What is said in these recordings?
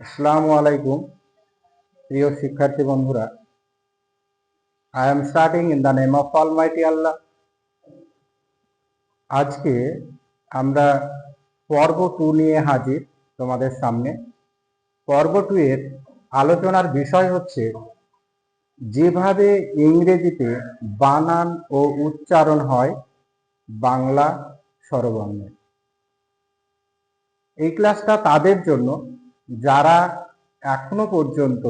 আসসালামু আলাইকুম, প্রিয় শিক্ষার্থী বন্ধুরা। I am starting in the name of almighty Allah আজকে আমরা পর্ব টু নিয়ে হাজির তোমাদের সামনে। পর্ব টু এর আলোচনার বিষয় হচ্ছে, যেভাবে ইংরেজিতে বানান ও উচ্চারণ হয়, বাংলা স্বরবর্ণে। এই ক্লাসটা তাদের জন্য যারা এখনও পর্যন্ত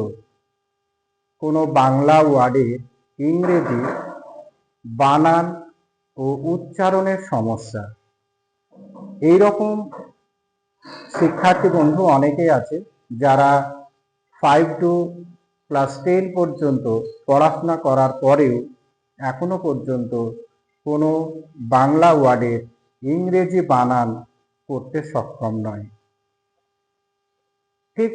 কোনো বাংলা ওয়ার্ডের ইংরেজি, বানান ও উচ্চারণের সমস্যা। এই রকম শিক্ষার্থী বন্ধু অনেকেই আছে যারা ফাইভ টু ক্লাস টেন পর্যন্ত পড়াশোনা করার পরেও এখনও পর্যন্ত কোনো বাংলা ওয়ার্ডের ইংরেজি বানান করতে সক্ষম নয়। ঠিক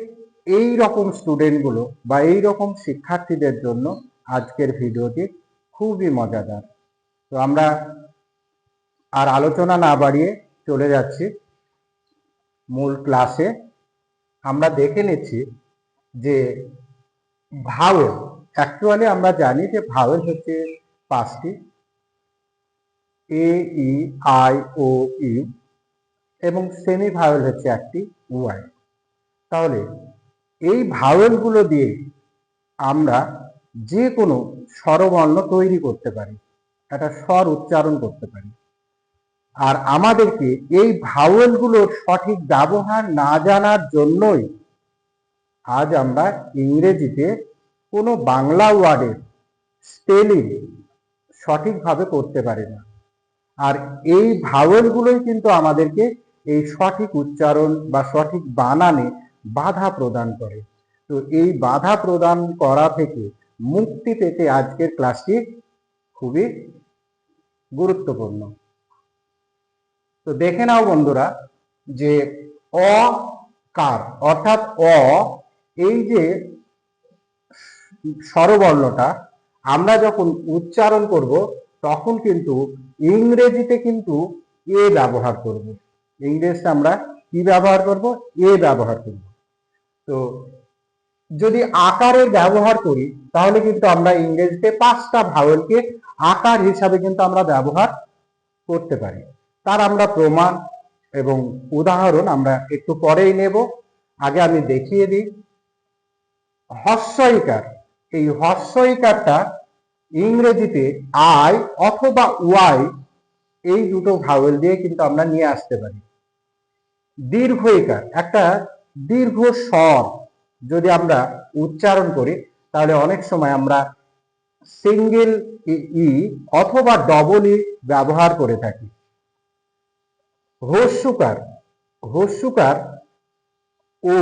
এই রকম স্টুডেন্টগুলো বা এই রকম শিক্ষার্থীদের জন্য আজকের ভিডিওটি খুবই মজাদার। তো আমরা আর আলোচনা না বাড়িয়ে চলে যাচ্ছি মূল ক্লাসে আমরা দেখে নিচ্ছি যে ভাওয়েল অ্যাকচুয়ালি আমরা জানি যে ভাওয়েল হচ্ছে পাঁচটি। A, E, I, O U এবং সেমি ভাওয়েল হচ্ছে একটি, ওয়াই। তাহলে এই ভাওয়েলগুলো দিয়ে আমরা যে কোনো স্বরবর্ণ তৈরি করতে পারি, একটা স্বর উচ্চারণ করতে পারি। আর আমাদেরকে এই ভাওয়েলগুলোর সঠিক ব্যবহার না জানার জন্যই আজ আমরা ইংরেজিতে কোনো বাংলা ওয়ার্ডের স্পেলিং সঠিকভাবে করতে পারি না। আর এই ভাওয়েলগুলোই কিন্তু আমাদেরকে এই সঠিক উচ্চারণ বা সঠিক বানানে বাধা প্রদান করে। তো এই বাধা প্রদান করা থেকে মুক্তি পেতে আজকের ক্লাসটি খুবই গুরুত্বপূর্ণ। তো দেখে নাও বন্ধুরা যে অ কার, অর্থাৎ অ, এই যে স্বরবর্ণটা, আমরা যখন উচ্চারণ করব, তখন কিন্তু ইংরেজিতে কিন্তু এ ব্যবহার করব। ইংরেজিতে আমরা কি ব্যবহার করব? এ ব্যবহার করব। তো যদি আকারের ব্যবহার করি, তাহলে কিন্তু আমরা ইংরেজিতে পাঁচটা ভাওয়েলকে আকার হিসাবে কিন্তু আমরা ব্যবহার করতে পারি। তার আমরা প্রমাণ এবং উদাহরণ আমরা একটু পরেই নেব। আগে আমি দেখিয়ে দিই। হস্যইকার এই হস্যইকারটা ইংরেজিতে আই অথবা ওয়াই, এই দুটো ভাওয়েল দিয়ে কিন্তু আমরা নিয়ে আসতে পারি। দীর্ঘইকার, একটা দীর্ঘ স্বর যদি আমরা উচ্চারণ করি, তাহলে অনেক সময় আমরা সিঙ্গেল ই অথবা ডবল ই ব্যবহার করে থাকি। হস্যুকার হস্যুকার, ও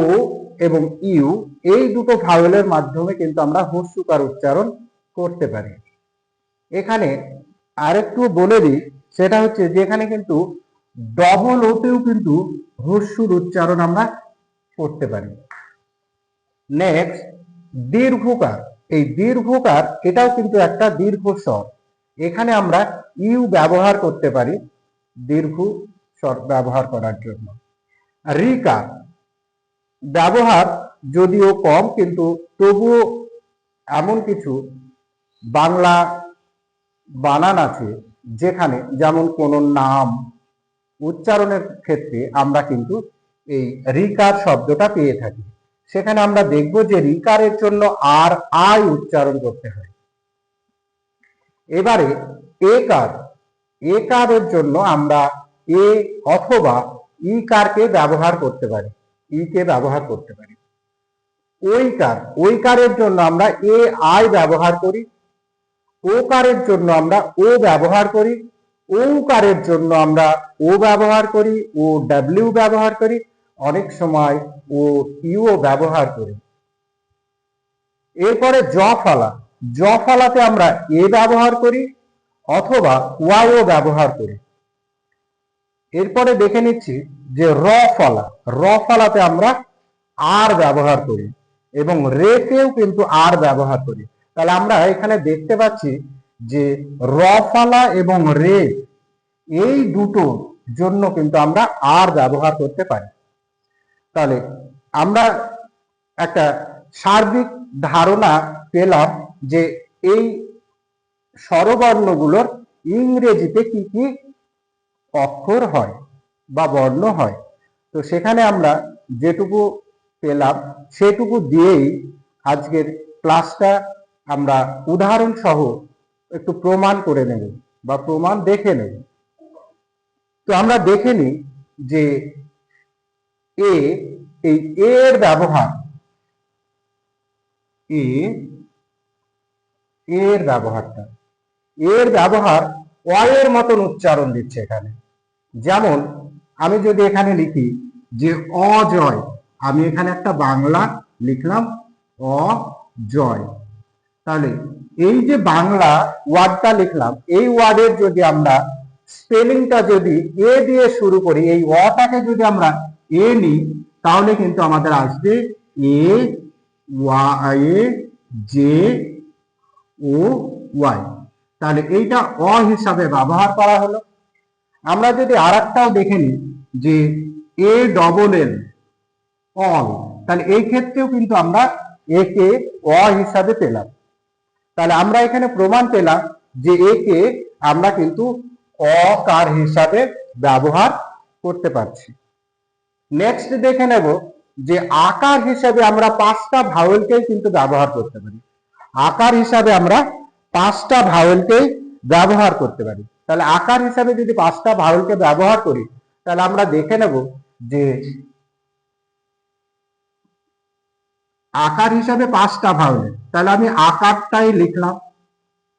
এবং ইউ এই দুটো ভাওয়েলের মাধ্যমে কিন্তু আমরা হস্যুকার উচ্চারণ করতে পারি। এখানে আরেকটু বলে দিই, সেটা হচ্ছে যে এখানে কিন্তু ডবল ওতেও কিন্তু হস্যুর উচ্চারণ আমরা করতে পারি। নেক্সট দীর্ঘকার। এই দীর্ঘকার, এটাও কিন্তু একটা দীর্ঘ স্বর। এখানে আমরা ইউ ব্যবহার করতে পারি দীর্ঘ স্বর ব্যবহার করার জন্য। রিকার, ব্যবহার যদিও কম, কিন্তু তবুও এমন কিছু বাংলা বানান আছে যেখানে যেমন কোনো নাম উচ্চারণের ক্ষেত্রে আমরা কিন্তু এই রিকার শব্দটা পেয়ে থাকি। সেখানে আমরা দেখব যে রিকারের জন্য আর, আই উচ্চারণ করতে হয়। এবারে এ কার এ কারের জন্য আমরা এ অথবা ই কারকে ব্যবহার করতে পারি ই কে ব্যবহার করতে পারি। ওই কার ওই কারের জন্য আমরা এ, আই ব্যবহার করি ও কারের জন্য আমরা ও ব্যবহার করি ও কারের জন্য আমরা ও ব্যবহার করি, ও, ডাব্লিউ ব্যবহার করি অনেক সময় ও ইউ ব্যবহার করি। এরপরে জ ফালা। জ ফালাতে আমরা এ ব্যবহার করি অথবা ওয়াইও ব্যবহার করি। এরপরে দেখে নিচ্ছি যে র ফলা। র ফলাতে আমরা আর ব্যবহার করি এবং রেকেও কিন্তু আর ব্যবহার করি। তাহলে আমরা এখানে দেখতে পাচ্ছি যে র ফলা এবং রে এই দুটোর জন্য কিন্তু আমরা আর ব্যবহার করতে পারি। তাহলে আমরা একটা সার্বিক ধারণা পেলাম যে এই স্বরবর্ণগুলোর ইংরেজিতে কি কি অক্ষর হয় বা বর্ণ হয়। তো সেখানে আমরা যেটুকু পেলাম সেটুকু দিয়েই আজকের ক্লাসটা আমরা উদাহরণ সহ একটু প্রমাণ করে নেব বা প্রমাণ দেখে নেব। তো আমরা দেখে নিই যে এ এই এর ব্যবহার এ এর ব্যবহারটা এর ব্যবহার অয়ের মতন উচ্চারণ দিচ্ছে এখানে। যেমন, আমি যদি এখানে লিখি যে অজয়, আমি এখানে একটা বাংলা লিখলাম, অজয়। তাহলে এই যে বাংলা ওয়ার্ডটা লিখলাম, এই ওয়ার্ডের যদি আমরা স্পেলিংটা যদি এ দিয়ে শুরু করি, এই অটাকে যদি আমরা এ নিই, তাহলে কিন্তু আমাদের আসবে A Y J O Y তাহলে এইটা অ হিসাবে ব্যবহার করা হলো। আমরা যদি আর একটাও দেখে নিই যে এ ডবল এল অল তাহলে এই ক্ষেত্রেও কিন্তু আমরা একে অ হিসাবে পেলাম। তাহলে আমরা এখানে প্রমাণ পেলাম যে একে আমরা কিন্তু অকার হিসাবে ব্যবহার করতে পারছি। নেক্সট দেখে নেব যে আকার হিসাবে আমরা পাঁচটা ভাওয়েলকেই কিন্তু ব্যবহার করতে পারি। আকার হিসাবে আমরা পাঁচটা ভাওয়েলকেই ব্যবহার করতে পারি। তাহলে আকার হিসাবে যদি পাঁচটা ভাওয়েলকে ব্যবহার করি, তাহলে আমরা দেখে নেব যে আকার হিসাবে পাঁচটা ভাওয়েল তাহলে আমি আকারটাই লিখলাম।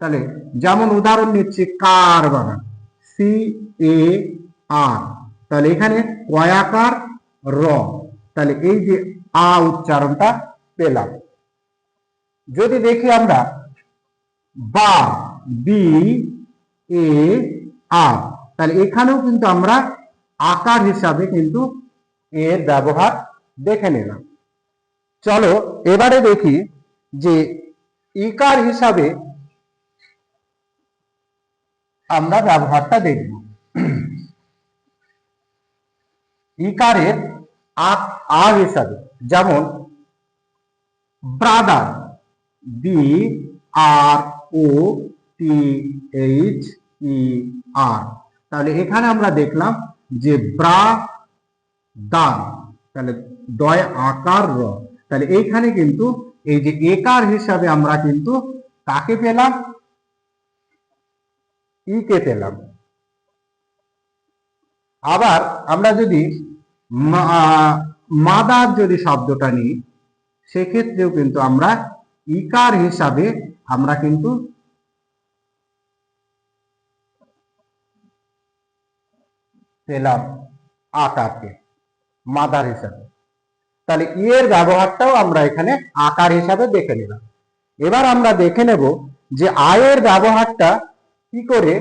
তাহলে যেমন উদাহরণ নিচ্ছি, কার বানান সি এ আর তাহলে এখানে কয়াকার র। তাহলে এই যে আ উচ্চারণটা পেলাম। যদি দেখি আমরা, বা, বি, এ আর তাহলে এখানেও কিন্তু আমরা আকার হিসাবে কিন্তু এর ব্যবহার দেখে নিলাম। চলো এবারে দেখি যে ইকার হিসাবে আমরা ব্যবহারটা দেখব। ইকারের আ আ হিসাবে, যেমন brother, B R O T H E R. তাহলে এখানে আমরা দেখলাম যে ব্রা দান, তাহলে দয় আকার র। তাহলে এইখানে কিন্তু এই যে একার হিসাবে আমরা কিন্তু কাকে পেলাম? ই কে পেলাম। আবার আমরা যদি মাদার যদি শব্দটা নিই, সেক্ষেত্রেও কিন্তু আমরা ইকার হিসাবে আমরা কিন্তু পেলাম আকারকে, মাদার হিসাবে। তাহলে ইয়ের ব্যবহারটাও আমরা এখানে আকার হিসাবে দেখে নিলাম। এবার আমরা দেখে নেব যে আয়ের ব্যবহারটা কি করে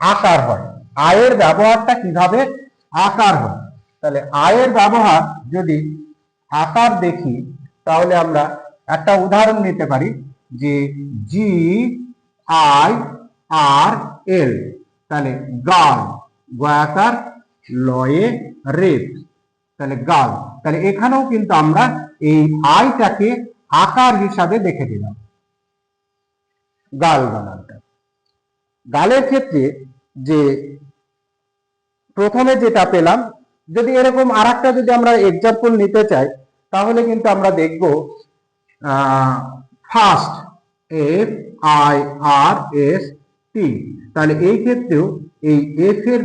আকার হয়। আয়ের ব্যবহারটা কীভাবে আকার হয়? তাহলে আয়ের ব্যবহার যদি আকার দেখি, তাহলে আমরা একটা উদাহরণ নিতে পারি যে জি আই আর এল তাহলে গাল, গয়াকার, লয়ে রেপ তাহলে গাল। তাহলে এখানেও কিন্তু আমরা এই আইটাকে আকার হিসাবে দেখে দিলাম। গাল বানানটা গালের ক্ষেত্রে যে প্রথমে যেটা পেলাম, যদি এরকম আর যদি আমরা এক্সাম্পল নিতে চাই, তাহলে কিন্তু আমরা দেখব first F I R S T তাহলে এই ক্ষেত্রেও এই এফ এর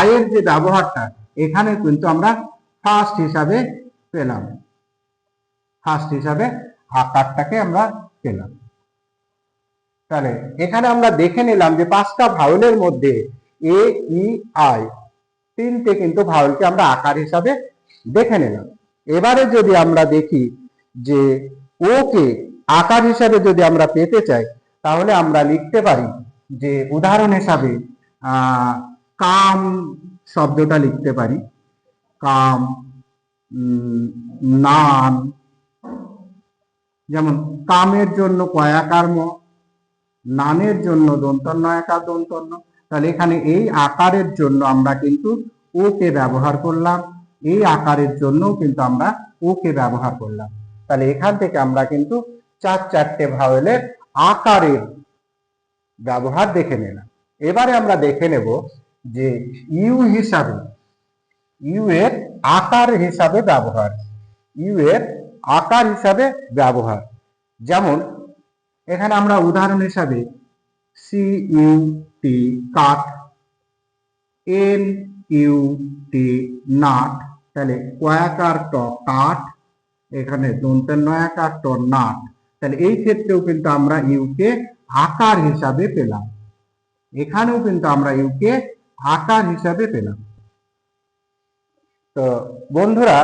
আয়ের যে ব্যবহারটা, এখানে কিন্তু আমরা ফার্স্ট হিসাবে পেলাম। ফার্স্ট হিসাবে আকারটাকে আমরা পেলাম। তাহলে এখানে আমরা দেখে নিলাম যে পাঁচটা ভাউলের মধ্যে এ ই আই তিনটে কিন্তু ভাউলকে আমরা আকার হিসাবে দেখে নিলাম। এবারে যদি আমরা দেখি যে ওকে আকার হিসাবে যদি আমরা পেতে চাই, তাহলে আমরা লিখতে পারি যে উদাহরণ হিসাবে কাম শব্দটা লিখতে পারি। কাম নান, যেমন কামের জন্য কয়াকার ম নানের জন্য দন্তন্য একার দন্তন্য তাহলে এখানে এই আকারের জন্য আমরা কিন্তু ওকে ব্যবহার করলাম। এই আকারের জন্য কিন্তু আমরা ওকে ব্যবহার করলাম। তাহলে এখান থেকে আমরা কিন্তু চার চারটে ভাওয়েলের আকারের ব্যবহার দেখে নিলাম। এবারে আমরা দেখে নেব যে ইউ হিসাবে ইউ এর আকার হিসাবে ব্যবহার ইউ এর আকার হিসাবে ব্যবহার। যেমন, এখানে আমরা উদাহরণ হিসাবে সি ইউ টি কাঠ এন ইউ টি নাট তাহলে কয়াকার ট কাঠ এখানে দন্তের নয়াকার ট নাট তাহলে এই ক্ষেত্রেও কিন্তু আমরা ইউকে আকার হিসাবে পেলাম। এখানেও কিন্তু আমরা ইউকে আকার হিসাবে পেলাম। তো বন্ধুরা,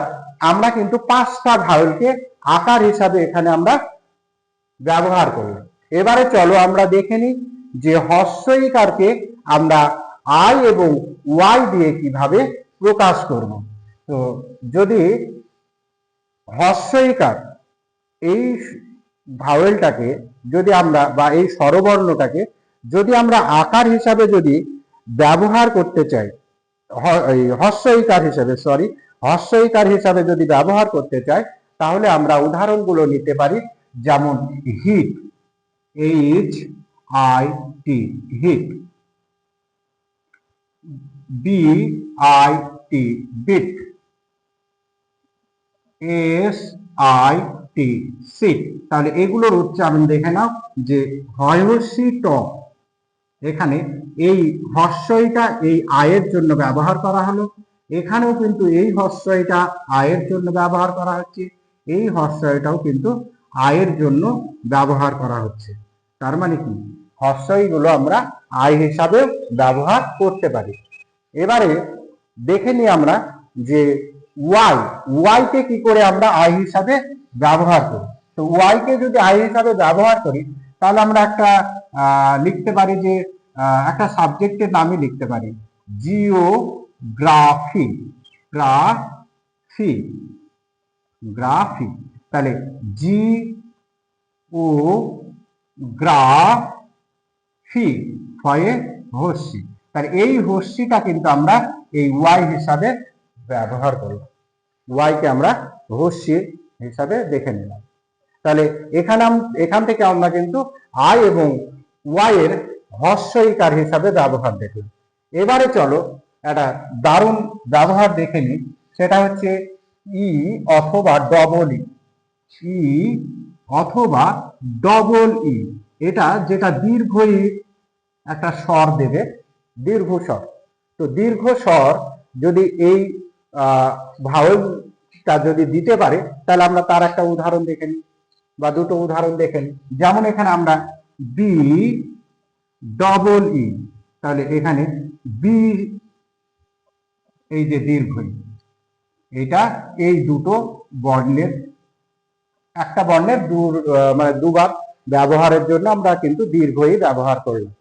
আমরা কিন্তু পাঁচটা ভাওয়েলকে আকার হিসাবে এখানে আমরা ব্যবহার করলাম। এবারে চলো আমরা দেখে নিই যে হস্যইকারকে আমরা আই এবং ওয়াই দিয়ে কীভাবে প্রকাশ করব? তো যদি হস্যইকার এই ভাওয়েলটাকে যদি আমরা বা এই স্বরবর্ণটাকে যদি আমরা আকার হিসাবে যদি ব্যবহার করতে চাই হস্যইকার হিসাবে সরি হস্যইকার হিসাবে যদি ব্যবহার করতে চাই, তাহলে আমরা উদাহরণগুলো নিতে পারি, যেমন hit, H I T hit B I T bit S I T sit তাহলে এগুলোর উচ্চারণ দেখে নাও, যে হয়সি ট এখানে এই হর্ষইটা এই আয়ের জন্য ব্যবহার করা হলো। এখানেও কিন্তু এই হর্ষইটা আয়ের জন্য ব্যবহার করা হচ্ছে। এই হর্ষইটাও কিন্তু আয়ের জন্য ব্যবহার করা হচ্ছে। তার মানে কি? হর্ষইগুলো আমরা আয় হিসাবে ব্যবহার করতে পারি। এবারে দেখে নিই আমরা যে ওয়াই ওয়াই কে করে আমরা আই হিসাবে ব্যবহার করি। তো ওয়াই কে যদি আই হিসাবে ব্যবহার করি, তাহলে আমরা একটা লিখতে পারি যে একটা সাবজেক্টের নামই লিখতে পারি। Geography, graphy graphy. তাহলে জি ও গ্রাফি ফয়ে হস্যি। তাহলে এই হস্যিটা কিন্তু আমরা এই ওয়াই হিসাবে ব্যবহার করব ওয়াই কে আমরা হস্যি হিসাবে দেখে নিলাম। তাহলে এখানে এখান থেকে আমরা কিন্তু আই এবং ওয়াই এর হস্যইকার হিসাবে ব্যবহার দেখলাম। এবারে চলো একটা দারুণ ব্যবহার দেখে নিই। সেটা হচ্ছে ই অথবা ডবল ই। ই অথবা ডবল ই। এটা যেটা দীর্ঘ একটা স্বর দেবে, দীর্ঘ স্বর। তো দীর্ঘ স্বর যদি এই ভাওয়েলটা যদি দিতে পারে, তাহলে আমরা তার একটা উদাহরণ দেখে নিই, বা দুটো উদাহরণ দেখে নিই। যেমন এখানে আমরা বি ডবল ই তাহলে এখানে বি এই যে দীর্ঘ এটা এই দুটো বর্ণের, একটা বর্ণের দু মানে দুবার ব্যবহারের জন্য আমরা কিন্তু দীর্ঘই ব্যবহার করলাম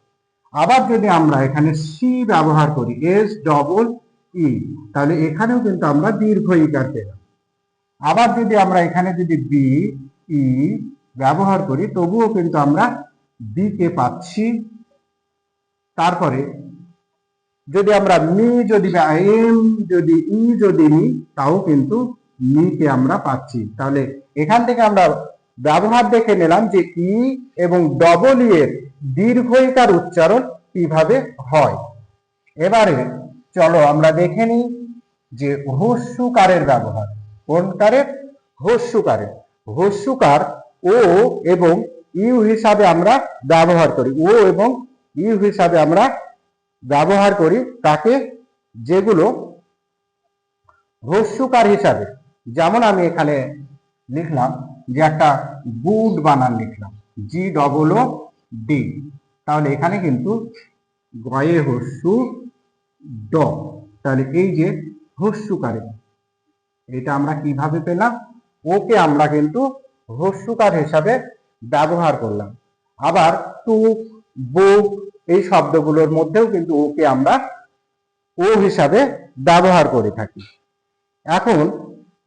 আবার যদি আমরা এখানে সি ব্যবহার করি এস ডবল ই তাহলে এখানেও কিন্তু আমরা দীর্ঘ ইকার পেলাম আবার যদি আমরা এখানে যদি বি ই ব্যবহার করি, তবুও কিন্তু আমরা বি কে পাচ্ছি। তারপরে যদি আমরা মি যদি এম যদি ই যদি নি তাও কিন্তু মি কে আমরা পাচ্ছি। তাহলে এখান থেকে আমরা ব্যবহার দেখে নিলাম যে ই এবং ডবল ই এর দীর্ঘইকার উচ্চারণ কীভাবে হয়। এবারে চলো আমরা দেখে নিই যে হস্যুকারের ব্যবহার। কোন কারের? হস্যুকারের। হস্যুকার ও এবং ইউ হিসাবে আমরা ব্যবহার করি। ও এবং ইউ হিসাবে আমরা ব্যবহার করি তাকে যেগুলো হস্যুকার হিসাবে। যেমন আমি এখানে লিখলাম যে একটা গুড বানান লিখলাম জি ডবল ও ডি তাহলে এখানে কিন্তু গয়ে হস্যু ড। তাহলে এই যে হস্যুকারে এটা আমরা কীভাবে পেলাম? ওকে আমরা কিন্তু হস্যুকার হিসাবে ব্যবহার করলাম। আবার টুক বুক এই শব্দগুলোর মধ্যেও কিন্তু ওকে আমরা ও হিসাবে ব্যবহার করে থাকি। এখন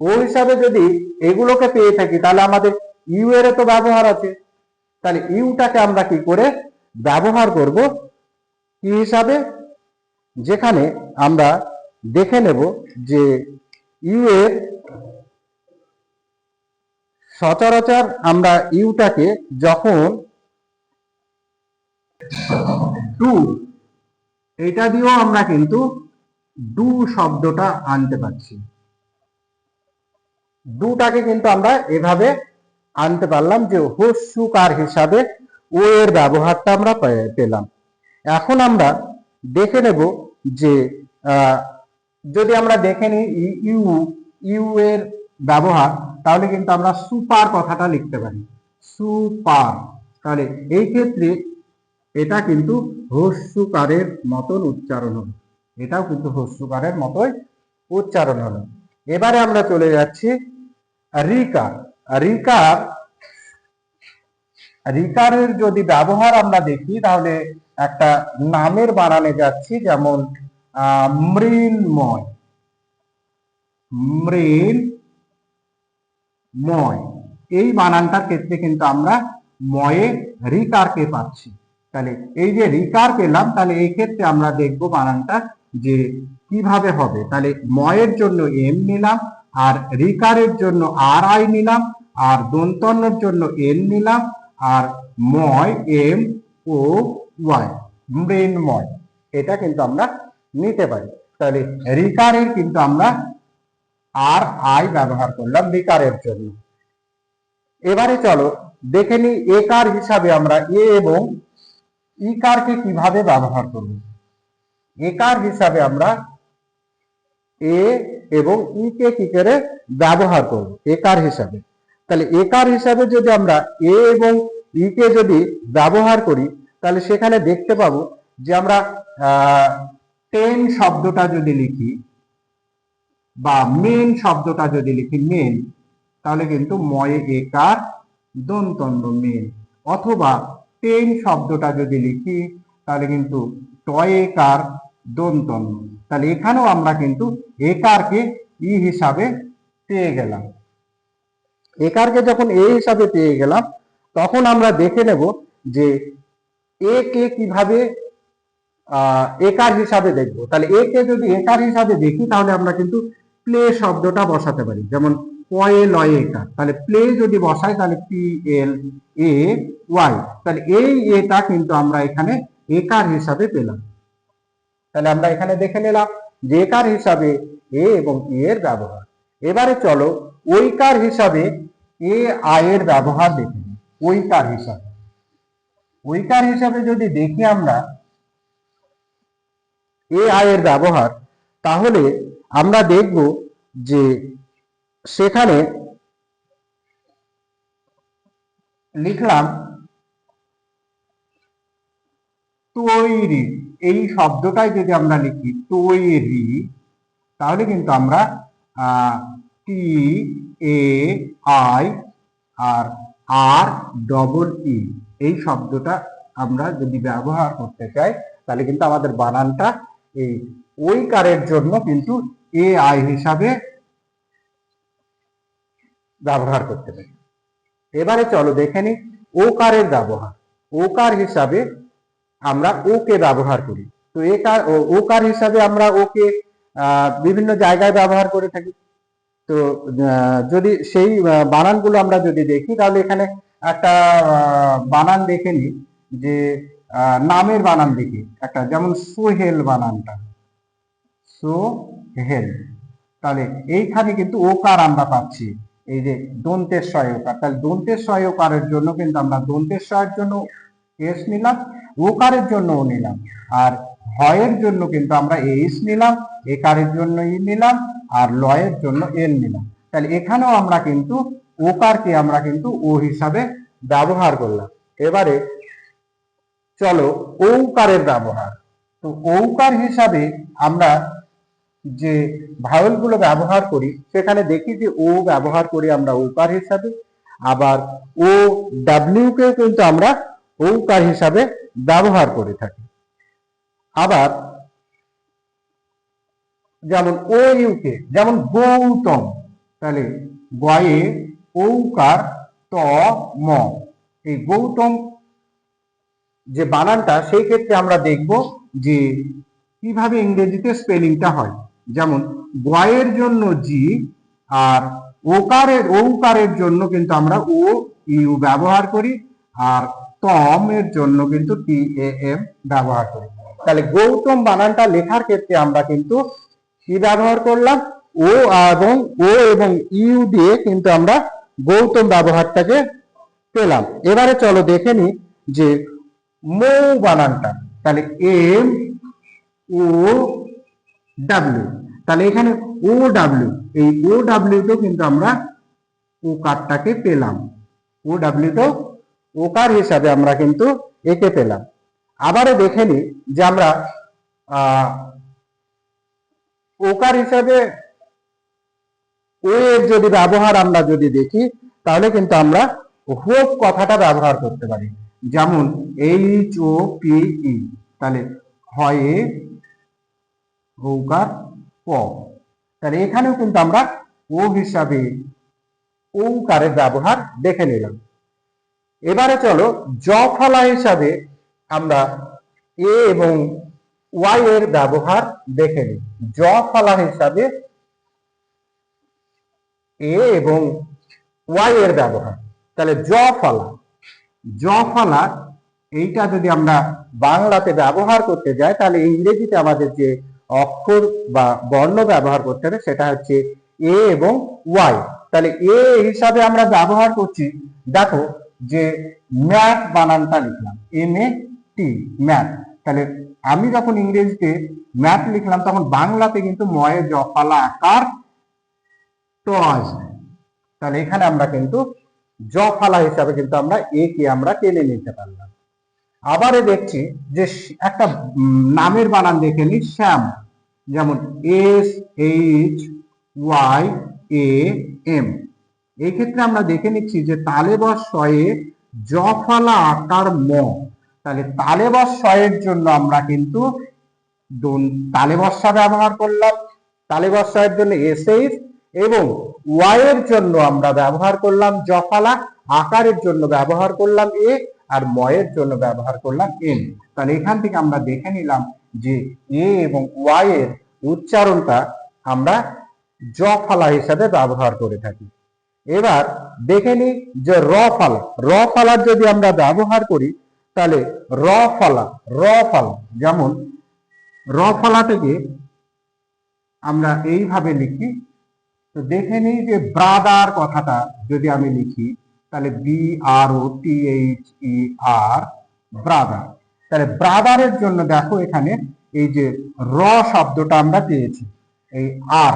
ও হিসাবে যদি এগুলোকে পেয়ে থাকি, তাহলে আমাদের ইউ এর তো ব্যবহার আছে। তাহলে ইউটাকে আমরা কি করে ব্যবহার করব? কি হিসাবে? যেখানে আমরা দেখে নেব যে ইউ এর সচরাচর আমরা ইউটাকে যখন টু এটা দিয়েও আমরা কিন্তু ডু শব্দটা আনতে পারছি। দুটাকে কিন্তু আমরা এভাবে আনতে পারলাম যে হস্যুকার হিসাবে ও এর ব্যবহারটা আমরা পেলাম। এখন আমরা দেখে নেব যে যদি আমরা দেখে নিই ইউ ইউ এর ব্যবহার, তাহলে কিন্তু আমরা সুপার কথাটা লিখতে পারি। সুপার। তাহলে এই ক্ষেত্রে এটা কিন্তু হস্যুকারের মতন উচ্চারণ হলো। এটাও কিন্তু হস্যুকারের মতোই উচ্চারণ হলো। এবারে আমরা চলে যাচ্ছি রিকার রিকার রিকারের যদি ব্যবহার আমরা দেখি, তাহলে একটা নামের বানানে যাচ্ছি, যেমন মৃন্ময়। মৃন ময় এই বানানটার ক্ষেত্রে কিন্তু আমরা ময়ে রিকারকে পাচ্ছি। তাহলে এই যে রিকার পেলাম, তাহলে এই ক্ষেত্রে আমরা দেখব বানানটা যে কীভাবে হবে। তাহলে ময়ের জন্য এম নিলাম আর রিকারের জন্য আর আই নিলাম, আর দন্তন্যর জন্য এন নিলাম, আর ময়, এম, ও, ওয়াই, মৃন্ময়। এটা কিন্তু আমরা নিতে পারি। তাহলে রিকারের কিন্তু আমরা আর আই ব্যবহার করলাম রিকারের জন্য। এবারে চলো দেখে নিই একার হিসাবে আমরা এ এবং ইকারকে কীভাবে ব্যবহার করব। একার হিসাবে আমরা এ এবং ই কে কি করে? ব্যবহার করব, একার হিসাবে। তাহলে একার হিসাবে যদি আমরা এ এবং ই কে যদি ব্যবহার করি, তাহলে সেখানে দেখতে পাবো যে আমরা টেন শব্দটা যদি লিখি বা মেন শব্দটা যদি লিখি মেন তাহলে কিন্তু ময়ে একার দন্তন্য মেন অথবা টেন শব্দটা যদি লিখি, তাহলে কিন্তু টয় একার দন্তন্য তাহলে এখানেও আমরা কিন্তু একারকে ই হিসাবে পেয়ে গেলাম। একারকে যখন এ হিসাবে পেয়ে গেলাম, তখন আমরা দেখে নেব যে এ কে কীভাবে একার হিসাবে দেখব। তাহলে এ কে যদি একার হিসাবে দেখি, তাহলে আমরা কিন্তু প্লে শব্দটা বসাতে পারি। যেমন পয়ে লয়ে একার। তাহলে প্লে যদি বসাই, তাহলে পি এল এ ওয়াই। তাহলে এই এটা কিন্তু আমরা এখানে একার হিসাবে পেলাম। তাহলে আমরা এখানে দেখে নিলাম যে কার হিসাবে এ এবং ই এর ব্যবহার। এবারে চলো ওই কার হিসাবে এ আয়ের ব্যবহার দেখে নিই। ঐকার হিসাবে। ঐকার হিসাবে যদি দেখি আমরা এ আয়ের ব্যবহার, তাহলে আমরা দেখব যে সেখানে লিখলাম তৈরি। এই শব্দটাই যদি আমরা লিখি তৈরি, তাহলে কিন্তু আমরা টি, এ, I, R R, double E, এই শব্দটা আমরা যদি ব্যবহার করতে চাই, তাহলে কিন্তু আমাদের বানানটা এই ওই কারের জন্য কিন্তু এ আই হিসাবে ব্যবহার করতে পারি। এবারে চলো দেখে নিই ওকারের ব্যবহার। ওকার হিসাবে আমরা ওকে ব্যবহার করি। তো এ কার, ও- কার হিসাবে আমরা ওকে বিভিন্ন জায়গায় ব্যবহার করে থাকি। তো যদি সেই বানানগুলো আমরা যদি দেখি, তাহলে এখানে একটা বানান দেখে নিই, যে নামের বানান দেখি। একটা যেমন সোহেল বানানটা। সোহেল। তাহলে এইখানে কিন্তু ওকার আমরা পাচ্ছি। এই যে দন্তের সহায়কার তাহলে দন্তের সহায়কারের জন্য কিন্তু আমরা দন্তের সহায়ের জন্য এস নিলাম। ওকারের জন্য ও নিলাম। আর হয়ের জন্য কিন্তু আমরা এইস নিলাম একারের জন্য ই নিলাম, আর লয়ের জন্য এল নিলাম। তাহলে এখানেও আমরা কিন্তু ওকারকে আমরা কিন্তু ও হিসাবে ব্যবহার করলাম। এবারে চলো ওকারের ব্যবহার। তো ওকার হিসাবে আমরা যে ভাওয়েলগুলো ব্যবহার করি, সেখানে দেখি যে ও ব্যবহার করি আমরা ওকার হিসাবে, আবার ও ডাব্লিউ কে কিন্তু আমরা ঔকার হিসাবে ব্যবহার করে থাকি। আবার যেমন ও ইউকে, যেমন গৌতম, তাহলে গয়ে ঔকার ত ম। এই গৌতম যে বানানটা, সেই ক্ষেত্রে আমরা দেখব যে কীভাবে ইংরেজিতে স্পেলিংটা হয়। যেমন গয়ের জন্য জি আর ওকারের ঔকারের জন্য কিন্তু আমরা ও, ইউ ব্যবহার করি। আর তম এর জন্য কিন্তু টি এ এম ব্যবহার করি। তাহলে গৌতম বানানটা লেখার ক্ষেত্রে আমরা কিন্তু কি ব্যবহার করলাম? ও এবং ও এবং ইউ দিয়ে কিন্তু আমরা গৌতম ব্যবহারটাকে পেলাম। এবারে চলো দেখে নি যে মৌ বানানটা, তাহলে এম, ও, ডাব্লিউ। তাহলে এখানে ও ডাব্লিউ, এই ও ডাব্লিউতেও কিন্তু আমরা ও কারটাকে পেলাম। ও ডাব্লিউতেও ওকার হিসাবে আমরা কিন্তু একে পেলাম। আবারও দেখে নি যে আমরা ওকার হিসাবে ও এর যদি ব্যবহার আমরা যদি দেখি, তাহলে কিন্তু আমরা হোপ কথাটা ব্যবহার করতে পারি। যেমন এইচ ও পি ই তাহলে হয় ঔকার প। তাহলে এখানেও কিন্তু আমরা ও হিসাবে ঔকারের ব্যবহার দেখে নিলাম। এবারে চলো জ ফলা হিসাবে আমরা এ এবং ওয়াই এর ব্যবহার দেখে নিই। জ ফলা হিসাবে এ এবং ওয়াই এর ব্যবহার। তাহলে জ ফলা জ ফলা এইটা যদি আমরা বাংলাতে ব্যবহার করতে যাই, তাহলে ইংরেজিতে আমাদের যে অক্ষর বা বর্ণ ব্যবহার করতে হবে, সেটা হচ্ছে এ এবং ওয়াই তাহলে এ হিসাবে আমরা ব্যবহার করছি, দেখো যে ম্যাথ বানানটা লিখলাম এম এ টি ম্যাথ। তাহলে আমি যখন ইংরেজিতে ম্যাথ লিখলাম, তখন বাংলাতে কিন্তু ময়ে জফালা আকার ট তাহলে এখানে আমরা কিন্তু জফালা হিসাবে কিন্তু আমরা এ কে আমরা টেনে নিতে পারলাম। আবারে দেখছি যে একটা নামের বানান দেখে নি, শ্যাম। যেমন S, H, Y, A, M. এই ক্ষেত্রে আমরা দেখে নিচ্ছি যে তালে বা শয়ে জফালা আকার ম। তাহলে তালে বা শয়ের জন্য আমরা কিন্তু তালে বর্ষা ব্যবহার করলাম। তালে বর্ষায়ের জন্য এসএইচ এবং ওয়াই এর জন্য আমরা ব্যবহার করলাম জফালা, আকারের জন্য ব্যবহার করলাম এ আর ময়ের জন্য ব্যবহার করলাম এন। তাহলে এখান থেকে আমরা দেখে নিলাম যে এ এবং ওয়াই এর উচ্চারণটা আমরা জফালা হিসাবে ব্যবহার করে থাকি। এবার দেখে নিই যে র ফালা। র ফালার যদি আমরা ব্যবহার করি, তাহলে র ফালা র ফালা। যেমন র ফলা থেকে আমরা এইভাবে লিখি। তো দেখে নিই যে ব্রাদার কথাটা যদি আমি লিখি, তাহলে B R O T H E R brother. তাহলে ব্রাদারের জন্য দেখো এখানে এই যে র শব্দটা আমরা পেয়েছি, এই আর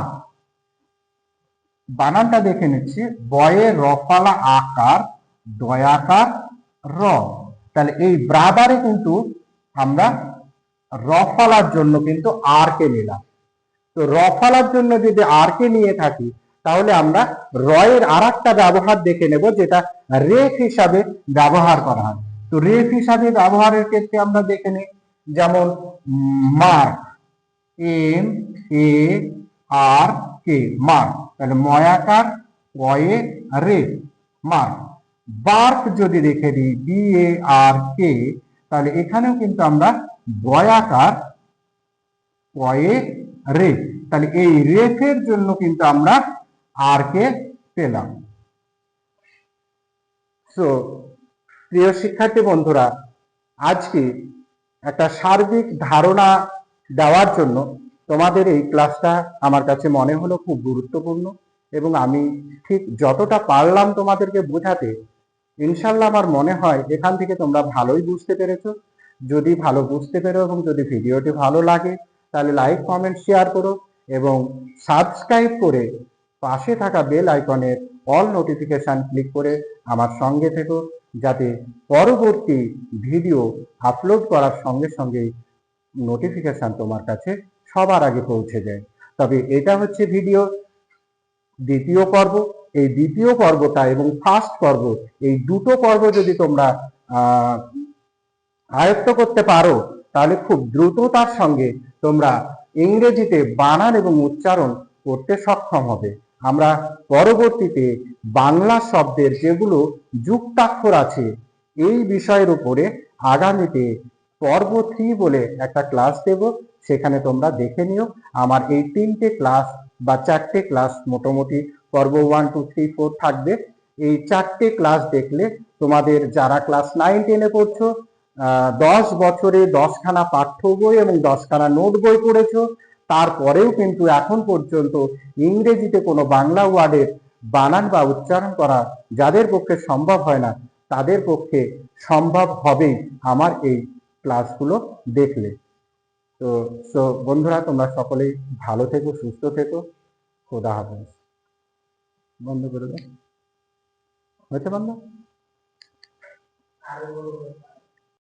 বানানটা দেখে নিচ্ছি। বয়ে রফালা আকার, দয়াকার, র। তাহলে এই ব্রাদারে কিন্তু আমরা রফালার জন্য কিন্তু আর কে নিলাম। তো রফালার জন্য যদি আর কে নিয়ে থাকি, তাহলে আমরা রয়ের আর একটা ব্যবহার দেখে নেব, যেটা রেফ হিসাবে ব্যবহার করা হয়। তো রেফ হিসাবে ব্যবহারের ক্ষেত্রে আমরা দেখে নিই, যেমন mark, M, A, R, K, mark. তাহলে ময়াকার কয়ে রে মার্ক বার্ক যদি রেখে দিই বি এ আর কে তাহলে এখানেও কিন্তু আমরা বয়াকার কয়ে রে। তাহলে এই রেফের জন্য কিন্তু আমরা আর কে পেলাম। সো প্রিয় শিক্ষার্থী বন্ধুরা, আজকে একটা সার্বিক ধারণা দেওয়ার জন্য তোমাদের এই ক্লাসটা আমার কাছে মনে হলো খুব গুরুত্বপূর্ণ এবং আমি ঠিক যতটা পারলাম তোমাদেরকে বোঝাতে, ইনশাল্লাহ আমার মনে হয় এখান থেকে তোমরা ভালোই বুঝতে পেরেছ। যদি ভালো বুঝতে পেরো এবং যদি ভিডিওটি ভালো লাগে, তাহলে লাইক কমেন্ট শেয়ার করো এবং সাবস্ক্রাইব করে পাশে থাকা বেল আইকনের অল নোটিফিকেশান ক্লিক করে আমার সঙ্গে থেকো, যাতে পরবর্তী ভিডিও আপলোড করার সঙ্গে সঙ্গে নোটিফিকেশান তোমার কাছে সবার আগে পৌঁছে যায়। তবে এটা হচ্ছে ভিডিও দ্বিতীয় পর্ব, এই দ্বিতীয় পর্বটা এবং ফার্স্ট পর্ব, এই দুটো পর্ব যদি তোমরা আয়ত্ত করতে পারো, তাহলে খুব দ্রুততার সঙ্গে তোমরা ইংরেজিতে বানান এবং উচ্চারণ করতে সক্ষম হবে। আমরা পরবর্তীতে বাংলা শব্দের যেগুলো যুক্তাক্ষর আছে, এই বিষয়ের উপরে আগামীতে পর্ব থ্রি বলে একটা ক্লাস দেব। সেখানে তোমরা দেখে নিও। আমার এই তিনটে ক্লাস বা চারটে ক্লাস মোটামুটি পর্ব ওয়ান টু থ্রি ফোর থাকবে। এই চারটে ক্লাস দেখলে তোমাদের যারা ক্লাস নাইন টেনে পড়ছো দশ বছরে দশখানা পাঠ্য বই এবং দশখানা নোট বই পড়েছো, তারপরেও কিন্তু এখন পর্যন্ত ইংরেজিতে কোনো বাংলা ওয়ার্ডের বানান বা উচ্চারণ করা যাদের পক্ষে সম্ভব হয় না, তাদের পক্ষে সম্ভব হবেই আমার এই ক্লাসগুলো দেখলে। তো সো বন্ধুরা, তোমরা সকলেই ভালো থেকো, সুস্থ থেকো। খোদা হাফেজ। বন্ধ করে দাও। হয়েছে বন্ধ?